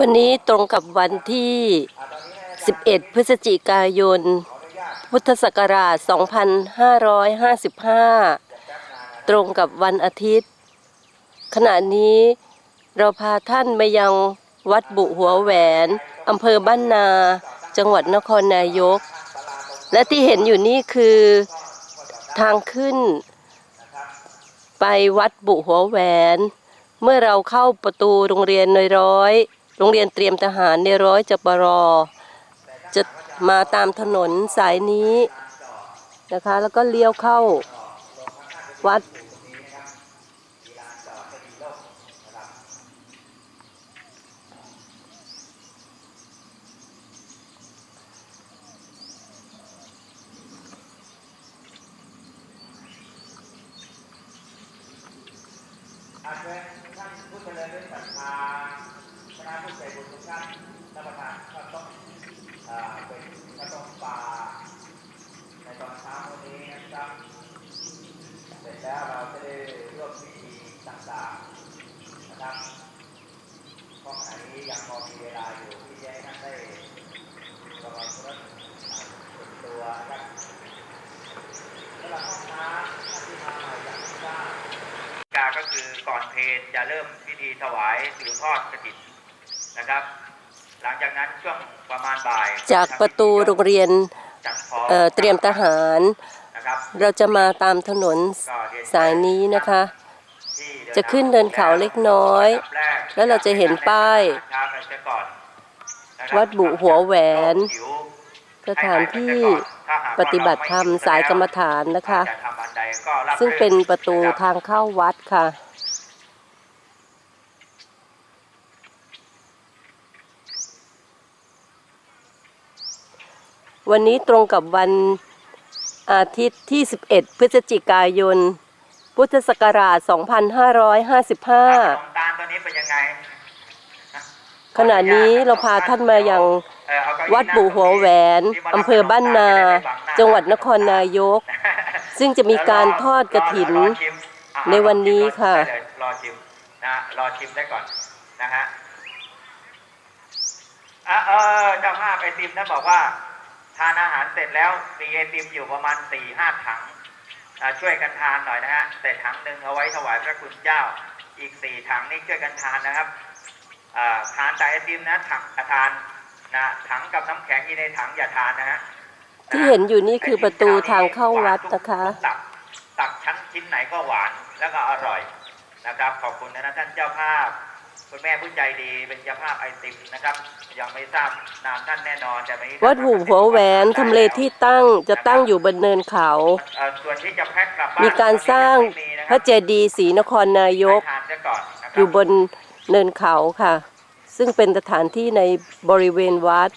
วันนี้ตรงกับวันที่ 11 พฤศจิกายน พุทธศักราช 2555 ตรงกับวันอาทิตย์ ขณะนี้เราพาท่านมายังวัดบุหัวแหวน อำเภอบ้านนา จังหวัดนครนายก และที่เห็นอยู่นี่คือทางขึ้น ไปวัดบุหัวแหวน เมื่อเราเข้าประตูโรงเรียนในร้อย รงเรียนเตรียมทหารในร้อยจปรอ จะมาตามถนนสายนี้นะคะ แล้วก็เลี้ยวเข้าวัด อาเชิญท่านผู้เจริญด้วยศรัทธา คณะผู้ใจบุญทุกท่านรับประทานข้าวต้มเอ่อเป็นข้าวต้มปลาในตอนเช้าวันนี้นะครับ เสร็จแล้วเราจะได้ร่วมพิธีต่างๆนะครับเพราะขณะนี้ยังพอมีเวลาอยู่ที่จะให้ท่านได้ประกอบธุรกิจส่วนตัวนะครับสำหรับห้องน้ำท่านที่มาใหม่อย่างที่ทราบกาก็คือก่อนเพลจะเริ่มพิธีถวายสืบทอดกระถิ่น นะครับหลังจากนั้นช่วงประมาณบ่ายจากประตูโรงเรียนจัดพร้อมเอ่อเตรียมทหารนะครับเราจะมาตามถนนก็เรียนสายนี้นะคะที่จะขึ้นเดินเขาเล็กน้อยอันดับรกแล้วเราจะเห็นป้ายช้าไปเสียก่อนนะครับวัดบุหัวแหวนผิวสถานที่ปฏิบัติธรรมสายกรรมฐานนะคะจะทำอันใดก็รับซึ่งเป็นประตูรื่ทางเข้าวัดค่ะ วันนี้ตรงกับวันอาทิตย์ที่ 11 พฤศจิกายน พุทธศักราช 2555มตาลตัวนี้เป็นยังไงขณะนี้เราพาท่านมายังเอ่อเอาเก้าอี้วัดบุหัวแหวน อำเภอบ้านนา จังหวัดนครนายก ซึ่งจะมีการทอดกระถินรอชิมอะในวันนี้ค่ะได้เลยรอชิมนะรอชิมได้ก่อนนะฮะอะเออเจ้าภาพไอติมท่านบอกว่าานอาหารเสร็จแล้วมีไอติมอยู่ประมาณสี่ห้าถังอะช่วยกันทานหน่อยนะฮะแต่ถังหนึ่งเอาไว้ถวายพระคุณเจ้า อีกสี่ถังนี่ช่วยกันทานนะครับอ่าทานแต่ไอติมนะถังอะทานนะถังกับน้ำแข็งที่ในถังอย่าทานนะฮะที่เห็นอยู่นี่คือประตูทางเข้าวัดนะคะตักตักชั้นชิ้นไหนก็หวานแล้วก็อร่อยนะครับ ขอบคุณนะท่านเจ้าภาพ คุณแม่ผู้ใจดีเป็นเจ้าภาพไอติมนะครับยังไม่ทราบนามท่านแน่นอนแต่ไม่วัดหูหัวแหวนทำเลที่ตั้งจะตั้งอยู่บนเนินเขา เอ่อส่วนที่จะแพ็คกลับบ้านมีการสร้างตอนนี้ยังไม่มีนะพระเจดีย์ศรีนครนายกให้ทานซะก่อนนะคอรับยู่บนเนินเขาค่ะ ซึ่งเป็นสถานที่ในบริเวณวัด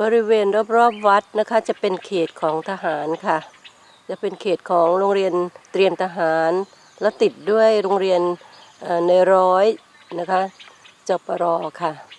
บริเวณรอบๆวัดนะคะ จะเป็นเขตของทหารค่ะ จะเป็นเขตของโรงเรียนเตรียมทหาร และติดด้วยโรงเรียนในร้อยนะคะจปรค่ะ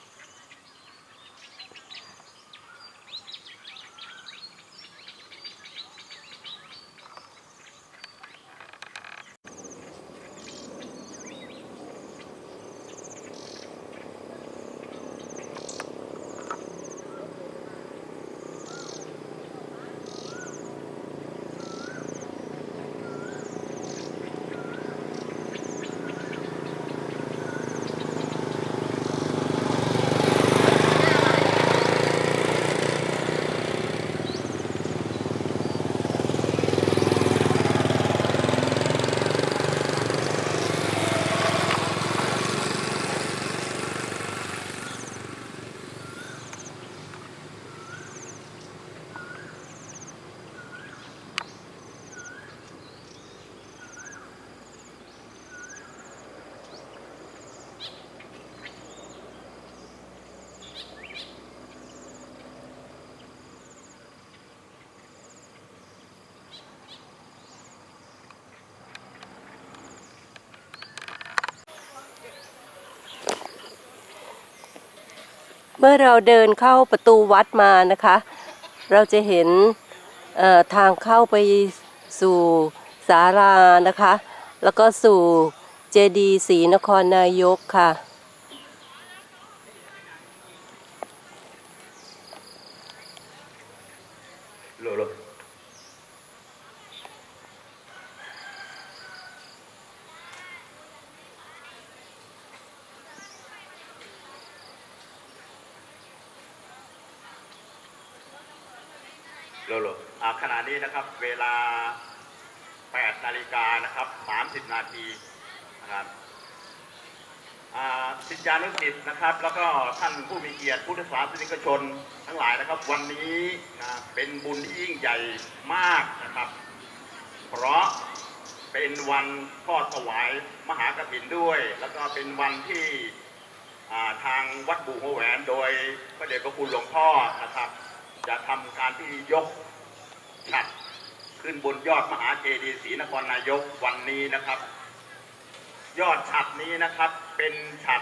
มื่อเราเดินเข้าประตูวัดมานะคะ เราจะเห็นทางเข้าไปสู่ศาลานะคะ แล้วก็สู่เจดีย์ศรีนครนายกค่ะ โลโล โลโลอ่าขณะนี้นะครับ เวลา 8 นาฬิกานะครับ 30 นาทีนะครับอ่าศิษยา นะครับ แล้วก็ท่านผู้มีเกียรติพุทธศาสนิกชนทั้งหลายนะครับ วันนี้นะเป็นบุญที่ยิ่งใหญ่มากนะครับ เพราะเป็นวันทอดถวายมหากฐินด้วย แล้วก็เป็นวันที่ทางวัดบุหัวแหวนโดยพระเดชพระคุณหลวงพ่อนะครับ จะทำการที่ยกฉัดขึ้นบนยอดมหาเจดีย์ศรีนครนายกวันนี้นะครับ ยอดฉัดนี้นะครับเป็นฉัด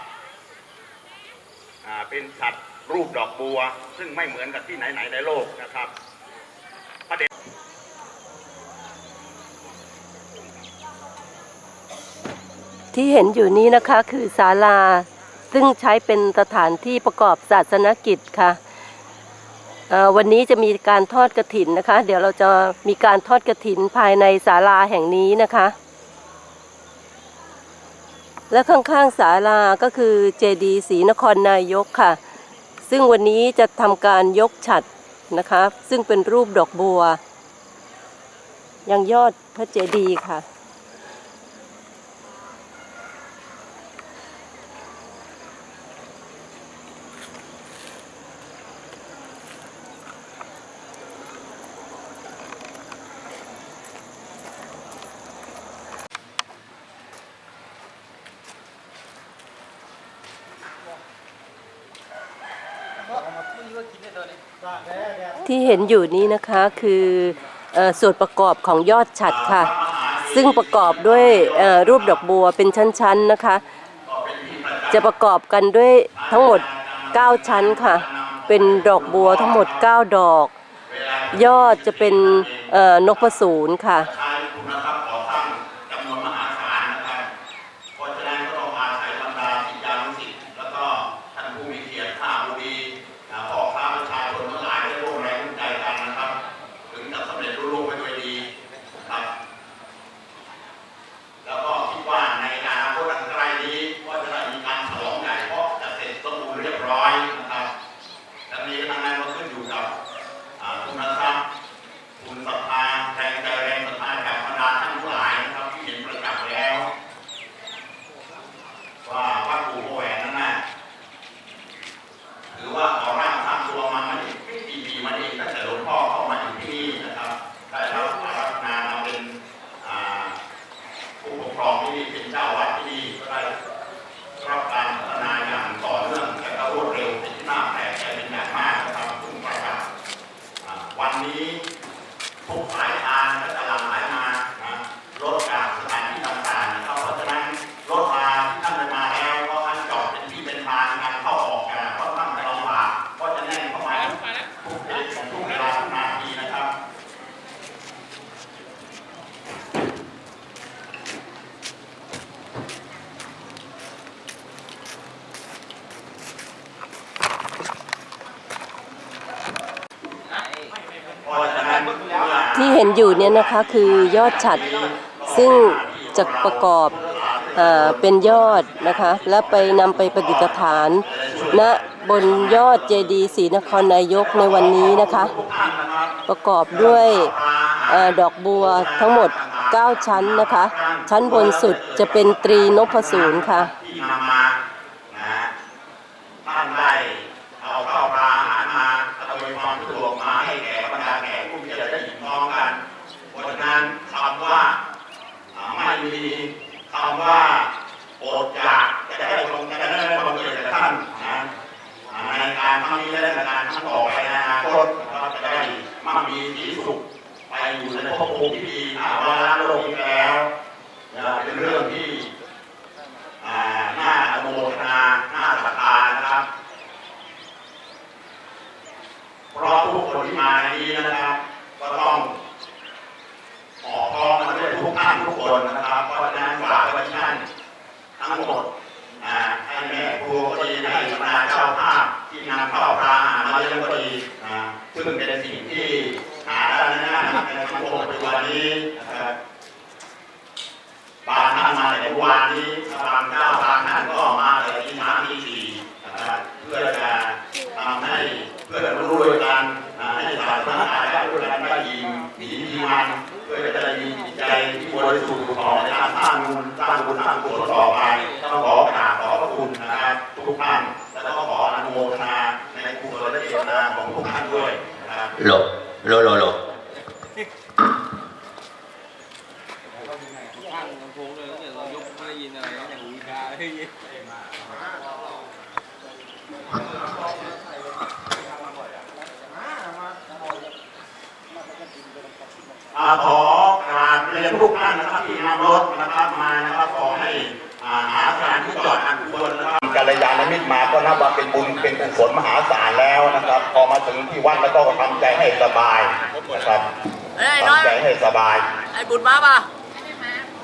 เป็นฉัดรูปดอกบัว ซึ่งไม่เหมือนกับที่ไหนๆในโลกนะครับที่เห็นอยู่นี้นะคะคือศาลา ซึ่งใช้เป็นสถานที่ประกอบศาสนกิจค่ะวันนี้จะมีการทอดกระถินนะคะ เดี๋ยวเราจะมีการทอดกระถินภายในศาลาแห่งนี้นะคะ และข้างๆศาลาก็คือเจดีย์ศรีนครนายกค่ะ ซึ่งวันนี้จะทำการยกฉัดนะคะ ซึ่งเป็นรูปดอกบัว ยังยอดพระเจดีย์ค่ะ ที่ เห็นอยู่นี้นะคะคืออส่วนประกอบของยอดฉัดค่ะ ซึ่งประกอบด้วยรูปดอกบัวเป็นชั้นๆนะคะ จะประกอบกันด้วยทั้งหมด 9 ชั้นค่ะ เป็นดอกบัวทั้งหมด 9 ดอก ยอดจะเป็นนกประสูนค่ะ นนี้ทุกสายทางก็จะหลั่งไหลมานะรถจากสถานที่ต่างๆนะครับเพราะฉะนั้นรถมาที่ท่านได้มาแล้วก็ท่านจอดเป็นที่เป็นทางการเข้าออกกันก็ท่านจะลำบากก็จะแน่นเข้ามาทุกเดือนทุกเวลาทุกนาทีนะครับ เพราะฉะนั้นเมื่อ ที่เห็นอยู่เนี่ยนะคะคือยอดฉัดซึ่งจะประกอบเอ่อเป็นยอดนะคะ และไปนำไปประดิษฐานณบนยอดเจดีย์ศรีนครนายกในวันนี้นะคะ ประกอบด้วยอดอกบัวทั้งหมด 9 ชั้นนะคะ ชั้นบนสุดจะเป็นตรีนพสูรค่ะที่ะฮะท่านได้เอาข้าวปลาอาหารมาอำนวยความสะดวกมาให้แก่บรรดาแขกผู้ที่จะได้อิ่มท้องกัน เพราะฉะนั้นคำว่าอ่าไม่มีคำว่าอดอยากจะได้ลงจะได้บังเกิดกับท่านนะอ่า ในการครั้งนี้และนการครั้งต่อไปในอนาคตเราจะได้มั่งมีสีสุขไปอยู่ในภพภูมิที่ดีอาวาระโลกนี้แล้วเป็นเรื่องที่อ่าอโมทนาหน้าศรัทธานะครับเพราะทุกคนที่มาในนี้นะครับ ก็ต้องออกพร้อมาด้วยทุกท่านทุกคนนะครับเพราะฉะนั้นฝากไว้ที่ท่นทั้งหมดให้แม่ครูก็ดีให้คณะเจ้าภาพ ที่นำข้าวปลาอาหารมาเลี้ยงก็ดีอ่าซึ่งเป็นสิ่งที่หาได้นะครับในสังคมปัจจุบันนี้นะครับบางท่านมาในวันนี้บางเจ้าบางท่านก็มาในที่สามที่สีนะครับเพื่อจะทำให้เพื่อนรู้ด้วยกันอ่าให้ศาสนาได้ด้วยกันได้ยินดีดีมันเพื่อจะได้มีใจที่บริสุทธิ์ต่อในการสร้างบุญสร้างบุญสร้างกุศลต่อไป นาของทุกท่านด้วยนะครับหลบโลโลโลข้างลำโพงเลยเนี่ยเรายกไม่ได้ยินอะไรนะอย่างหูกาได้ยินอ่าขอกราบเรียนทุกท่านนะครับที่นำรถนะครับมานะครับขอให้อ่าหาสถานที่จอดอันควรนะครับ กัลยาณมิตรมาก็นับว่าเป็นบุญเป็นกุศลมหาศาลแล้วนะครับ พอมาถึงที่วัดแล้วก็ทำใจให้สบายนะครับเฮ้ยน้อยทำใจให้สบายไอ้บุญมาป่ะ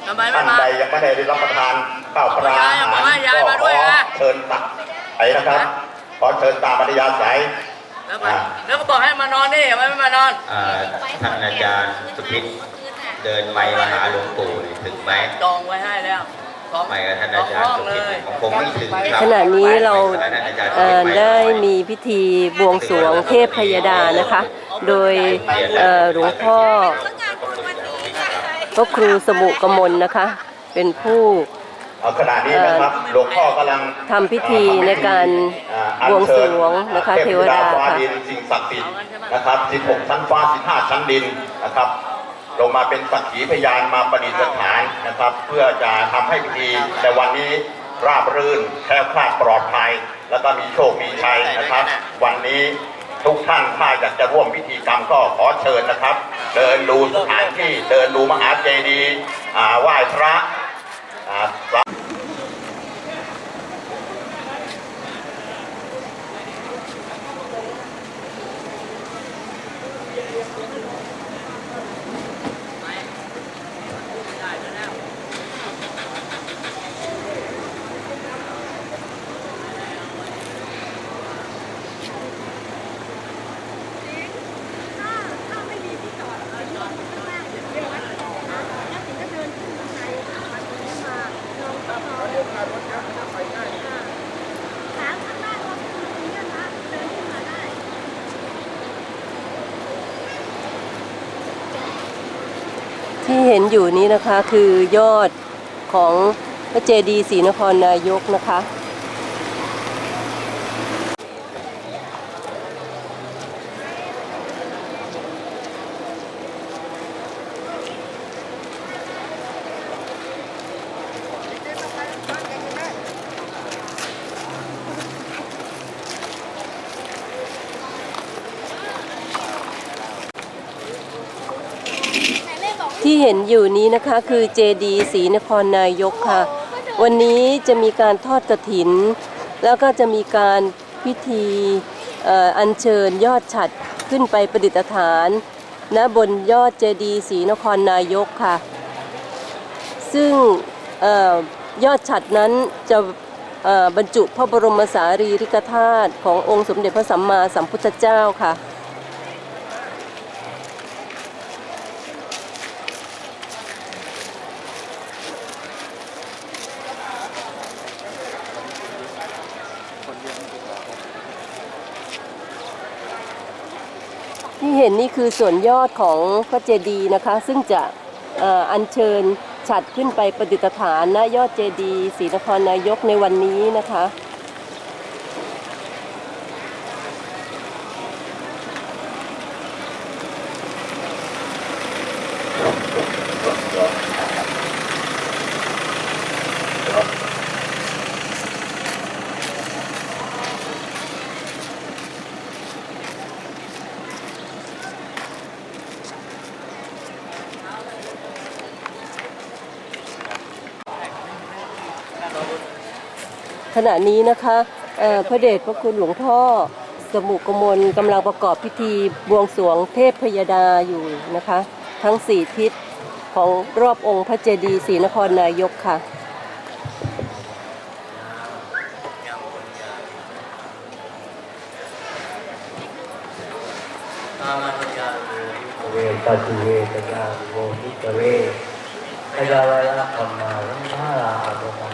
ทำไมไม่ท่านมาใดยังไม่ได้รับประทานข้าวปลาอาหารบอกให้ยายก็มาขด้วยอนะเชิญตักไปนะครับขอเชิญตามอริยาสายแล้วก็แล้วก็บอกให้มานอนนี่ทำไมไม่มานอนอ่าท่านอาจารย์สุพิษเดินไปมาหาหลวงปู่นี่ถึงไหมจองไว้ให้แล้วสอง ไปกับท่านสอาองจารห้ย์องสุเลพิษยผมคงไม่ถึงครับขณะนี้เราไปกับท่านอาจารย์สุเอ่พิษอไปได้หน่อยมีพิธีบวงสรวงเทพพยดานะคะ โดยเอ่อหลวงพ่อพระครูสมุกมลนะคะ เป็นผู้เอาขณะนี้นะครับหลวงพ่อกำลังทำพิธีในการอ่าบวงสรวงนะคะอัญเทชิญวดาฟ้าค่ะดินสิ่งศักดิ์สิทธิ์นะครับ 16 ชั้นฟ้า 15 ชั้นดินนะครับ ลงมาเป็นสักขีพยานมาประดิษฐานนะครับ เพื่อจะทำให้พิธีแต่วันนี้ราบรื่นแคล้วคลาดปลอดภัย แล้วก็มีโชคมีชัยนะครับ วันนี้ทุกท่านถ้าอยากจะร่วมพิธีกรรมก็ขอเชิญนะครับ เดินดูสถานที่เดินดูมหาเจดีย์อาไหว้พระ อยู่นี้นะคะคือยอดของพระเจดีย์ศรีนครนายกนะคะ ที่เห็น อยู่นี้นะคะคือเจดีศรีนครนายกค่ะ วันนี้จะมีการทอดกระถิน แล้วก็จะมีการพิธีอัญเชิญยอดฉัดขึ้นไปประดิษฐานณบนยอดเจดีศรีนครนายกค่ะ ซึ่งออยอดฉัดนั้นจะบรรจุพระบรมสารีริกธาตุขององค์สมเด็จพระสัมมาสัมพุทธเจ้าค่ะ เห็นนี่คือส่วนยอดของพระเจดีย์นะคะ ซึ่งจะอัญเชิญฉัดขึ้นไปประดิษฐานณยอดเจดีย์ศรีนครนายกในวันนี้นะคะ ณะนี้นะคะพระเดชพระคุณหลวงพ่อสมุกมลกำลังประกอบพิธีบวงสรวงเทพพยดาอยู่นะคะ ทั้งสี่ทิศของรอบองค์พระเจดีย์ศรีนครนายกค่ะเวตัตุเวตยาโวนิกเวขยาวายะธรรมารัมภาราอัปมา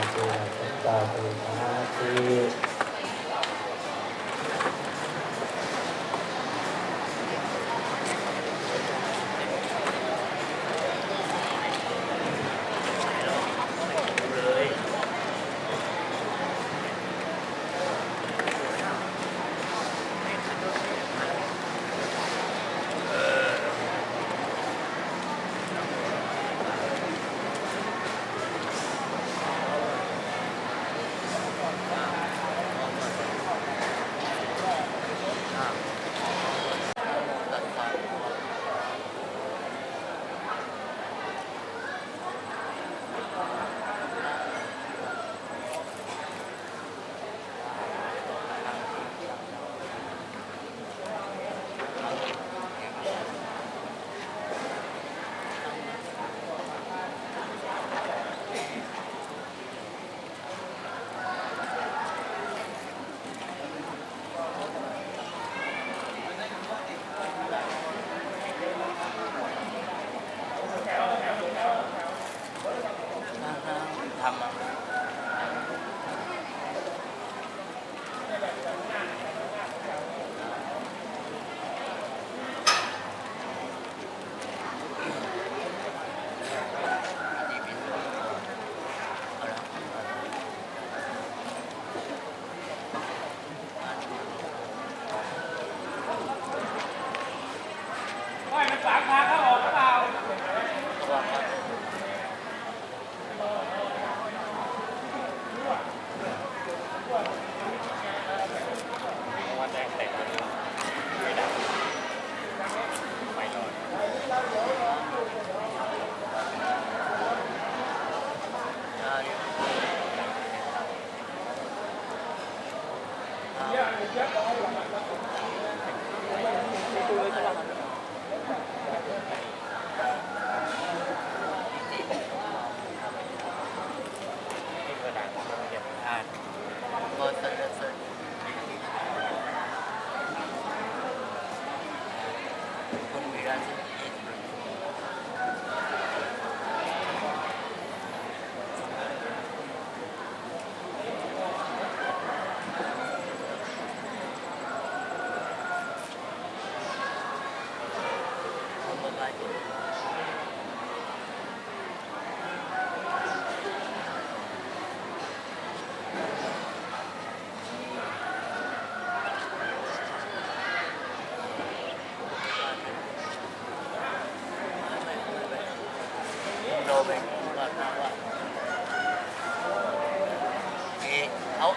เ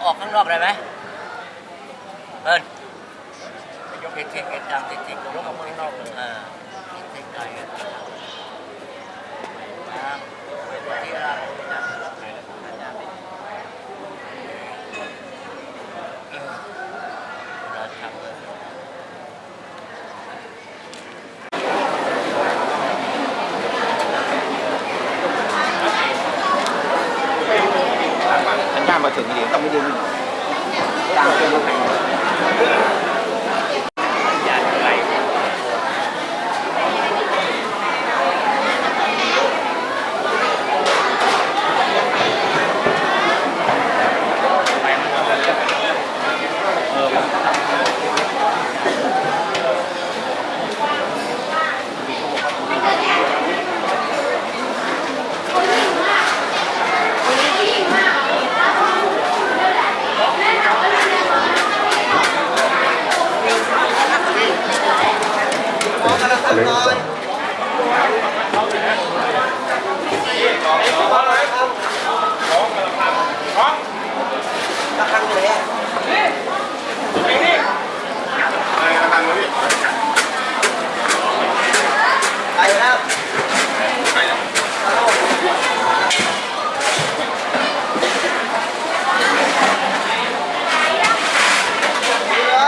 อออกข้างนอกได้ไหมเอิญยกเทคเทคเอ็ดจังเทคเทคยกออกข้างนอกเลยอ่าเทคเทคได้กันอ่าที่เราเราทำเลย สัญญาณมาถึงดีต้องไปดึง ภ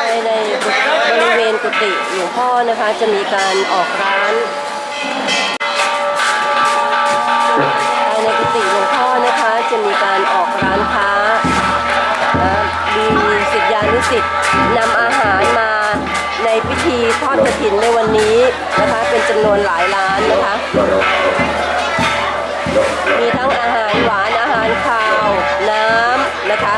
ายในบนะคะจะมีการออกร้าน จะมีการออกร้านค้านะมีศิษยานุสิทธิ์นำอาหารมาในพิธีทอดกระถินในวันนี้นะคะ เป็นจำนวนหลายร้านนะคะ มีทั้งอาหารหวานอาหารคาว น้ำนะคะ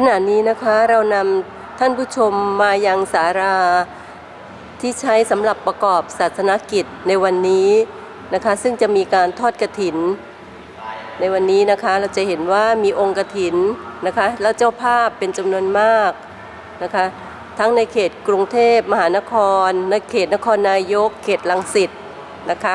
ขณะนี้นะคะเรานำท่านผู้ชมมายังสาราที่ใช้สำหรับประกอบศาสนกิจในวันนี้นะคะ ซึ่งจะมีการทอดกระถิน ในวันนี้นะคะเราจะเห็นว่ามีองค์กระถินนะคะ แล้วเจ้าภาพเป็นจำนวนมากนะคะ ทั้งในเขตกรุงเทพมหานคร ในเขตนครนายก เขตลังสิตนะคะ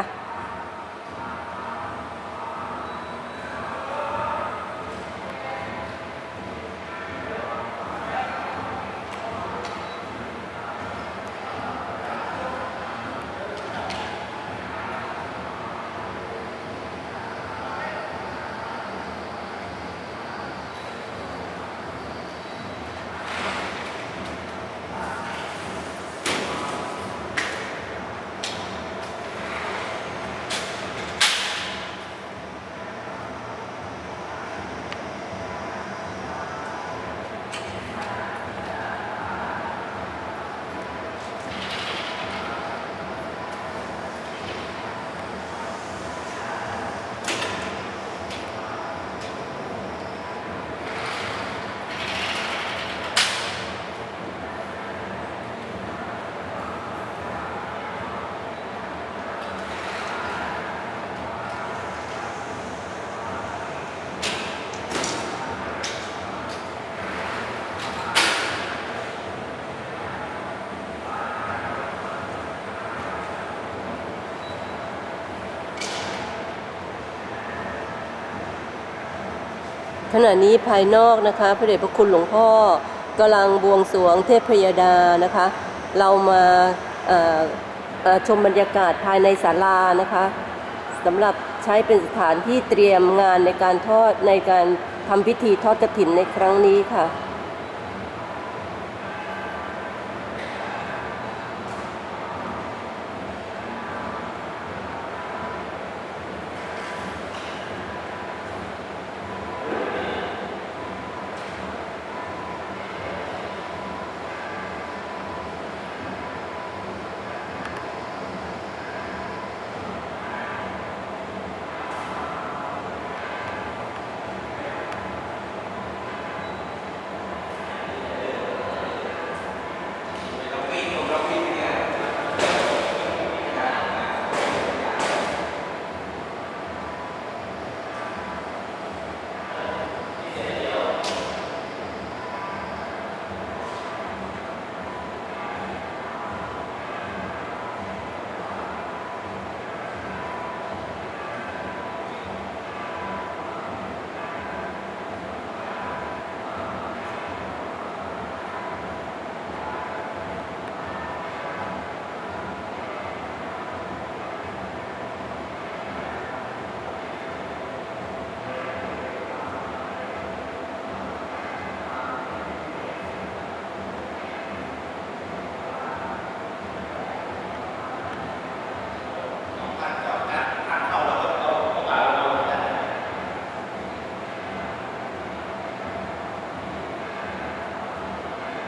ขณะนี้ภายนอกนะคะพระเดชพระคุณหลวงพ่อกำลังบวงสรวงเทพยดานะคะ เรามาชมบรรยากาศภายในศาลานะคะสำหรับใช้เป็นสถานที่เตรียมงานในการทอดในการทำพิธีทอดกระถินในครั้งนี้ค่ะ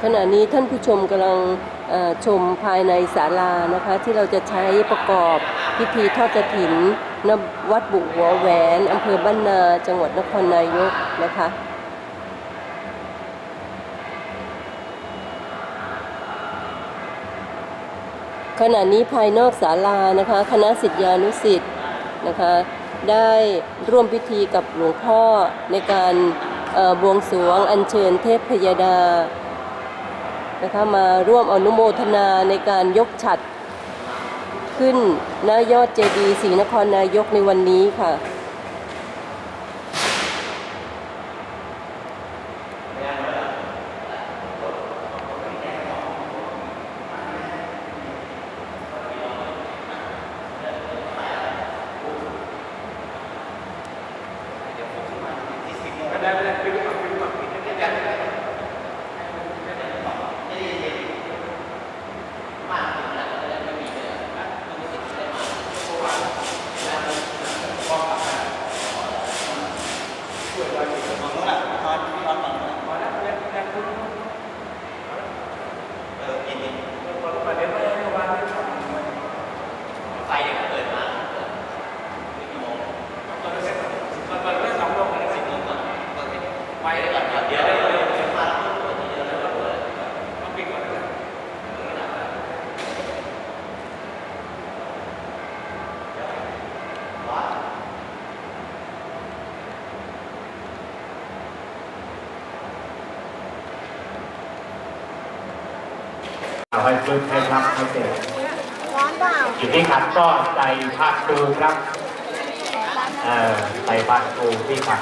ขณะนี้ท่านผู้ชมกำลังชมภายในศาลานะคะ ที่เราจะใช้ประกอบพิธีทอดกฐินณวัดบุหัวแหวนอำเภอบ้านนาจังหวัดนครนายกนะคะขณะนี้ภายนอกศาลานะคะ คณะสิทธิานุสิทธิ์นะคะ ได้ร่วมพิธีกับหลวงพ่อในการบวงสรวงอัญเชิญเทพพยดา นะคะมาร่วมอนุโมทนาในการยกฉัดขึ้นณยอดเจดีย์ศรีนครนายกในวันนี้ค่ะ ไฟเนี่ยเปิดมาไฟเลยก่อนเดี๋ยวเดี๋ยวเดี๋ยวมาแล้วเปิดทีเดียวแล้วก็เปิดต้องปิดก่อนด้วย เอาให้ฟื้นให้รับให้เสร็จร้อนเปล่าอยู่ที่ขันก็ใส่ผ้าครูครับ เอ่อใส่ผ้าครูที่ขัน